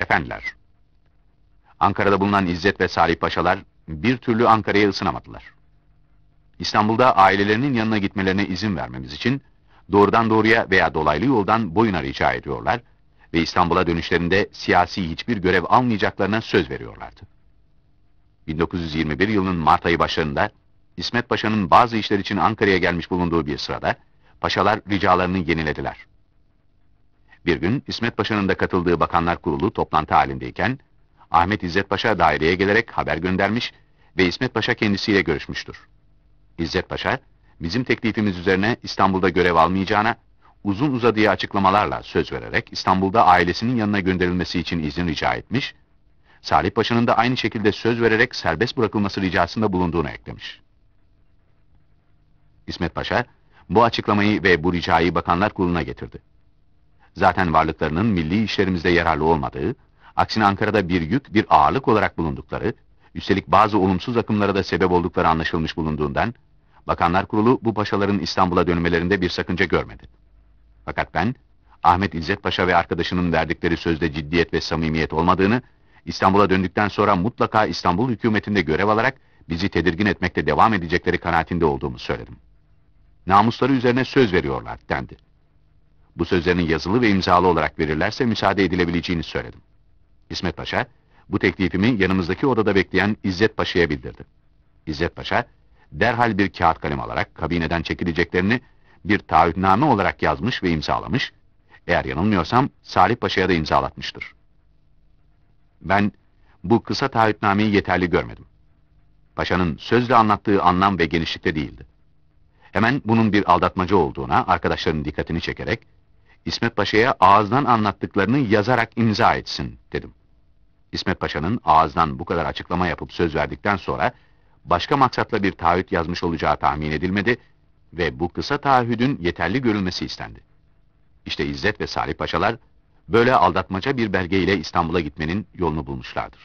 Efendiler, Ankara'da bulunan İzzet ve Salih Paşalar bir türlü Ankara'ya ısınamadılar. İstanbul'da ailelerinin yanına gitmelerine izin vermemiz için doğrudan doğruya veya dolaylı yoldan boyuna rica ediyorlar ve İstanbul'a dönüşlerinde siyasi hiçbir görev almayacaklarına söz veriyorlardı. 1921 yılının Mart ayı başlarında İsmet Paşa'nın bazı işler için Ankara'ya gelmiş bulunduğu bir sırada paşalar ricalarını yenilediler. Bir gün İsmet Paşa'nın da katıldığı Bakanlar Kurulu toplantı halindeyken Ahmet İzzet Paşa daireye gelerek haber göndermiş ve İsmet Paşa kendisiyle görüşmüştür. İzzet Paşa, bizim teklifimiz üzerine İstanbul'da görev almayacağına, uzun uzadıya açıklamalarla söz vererek İstanbul'da ailesinin yanına gönderilmesi için izin rica etmiş, Salih Paşa'nın da aynı şekilde söz vererek serbest bırakılması ricasında bulunduğunu eklemiş. İsmet Paşa, bu açıklamayı ve bu ricayı Bakanlar Kurulu'na getirdi. Zaten varlıklarının milli işlerimizde yararlı olmadığı, aksine Ankara'da bir yük, bir ağırlık olarak bulundukları, üstelik bazı olumsuz akımlara da sebep oldukları anlaşılmış bulunduğundan, Bakanlar Kurulu bu paşaların İstanbul'a dönmelerinde bir sakınca görmedi. Fakat ben, Ahmet İzzet Paşa ve arkadaşının verdikleri sözde ciddiyet ve samimiyet olmadığını, İstanbul'a döndükten sonra mutlaka İstanbul hükümetinde görev alarak bizi tedirgin etmekte devam edecekleri kanaatinde olduğumu söyledim. Namusları üzerine söz veriyorlar dendi. Bu sözlerini yazılı ve imzalı olarak verirlerse müsaade edilebileceğini söyledim. İsmet Paşa, bu teklifimi yanımızdaki odada bekleyen İzzet Paşa'ya bildirdi. İzzet Paşa, derhal bir kağıt kalem alarak kabineden çekileceklerini bir taahhütname olarak yazmış ve imzalamış, eğer yanılmıyorsam Salih Paşa'ya da imzalatmıştır. Ben bu kısa taahhütnameyi yeterli görmedim. Paşa'nın sözle anlattığı anlam ve genişlikte değildi. Hemen bunun bir aldatmaca olduğuna arkadaşların dikkatini çekerek, İsmet Paşa'ya ağızdan anlattıklarını yazarak imza etsin dedim. İsmet Paşa'nın ağızdan bu kadar açıklama yapıp söz verdikten sonra başka maksatla bir taahhüt yazmış olacağı tahmin edilmedi ve bu kısa taahhüdün yeterli görülmesi istendi. İşte İzzet ve Salih Paşalar böyle aldatmaca bir belgeyle İstanbul'a gitmenin yolunu bulmuşlardır.